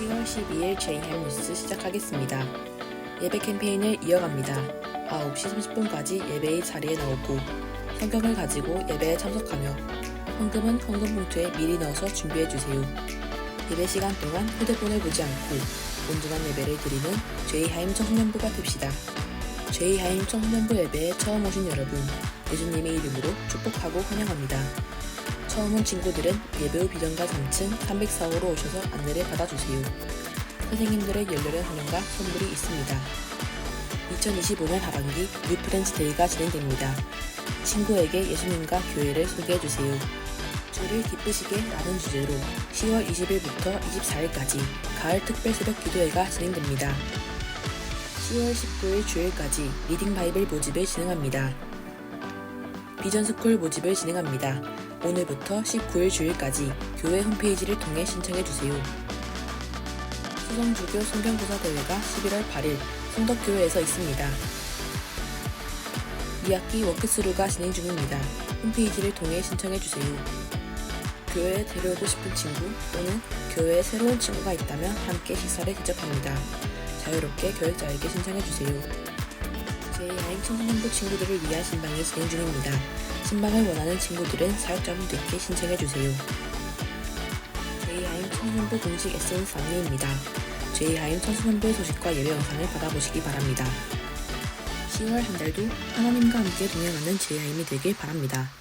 12일 제2할 뉴스 시작하겠습니다. 예배 캠페인을 이어갑니다. 9시 30분까지 예배의 자리에 나오고 성경을 가지고 예배에 참석하며 헌금은 헌금 봉투에 미리 넣어서 준비해 주세요. 예배 시간 동안 휴대폰을 보지 않고 온전한 예배를 드리는 제2하임 청소년부가 됩시다. 제2하임 청소년부 예배에 처음 오신 여러분, 예수님의 이름으로 축복하고 환영합니다. 처음 온 친구들은 예배 후 비전가 3층 304호로 오셔서 안내를 받아주세요. 선생님들의 열렬한 환영과 선물이 있습니다. 2025년 하반기 뉴프렌즈 데이가 진행됩니다. 친구에게 예수님과 교회를 소개해주세요. 주를 기쁘시게 라는 주제로 10월 20일부터 24일까지 가을 특별 새벽 기도회가 진행됩니다. 10월 19일 주일까지 리딩 바이블 모집을 진행합니다. 비전스쿨 모집을 진행합니다. 오늘부터 19일 주일까지 교회 홈페이지를 통해 신청해주세요. 수성주교 성경고사 대회가 11월 8일 성덕교회에서 있습니다. 2학기 워크스루가 진행 중입니다. 홈페이지를 통해 신청해주세요. 교회에 데려오고 싶은 친구 또는 교회에 새로운 친구가 있다면 함께 식사를 대접합니다. 자유롭게 교육자에게 신청해주세요. 제2하임 청소년부 친구들을 위한 신방이 진행 중입니다. 신방을 원하는 친구들은 사역자분 들께 신청해주세요. 제2하임 청소년부 공식 SNS 안내입니다. 제2하임 청소년부의 소식과 예배 영상을 받아보시기 바랍니다. 10월 한 달도 하나님과 함께 동행하는 제2하임이 되길 바랍니다.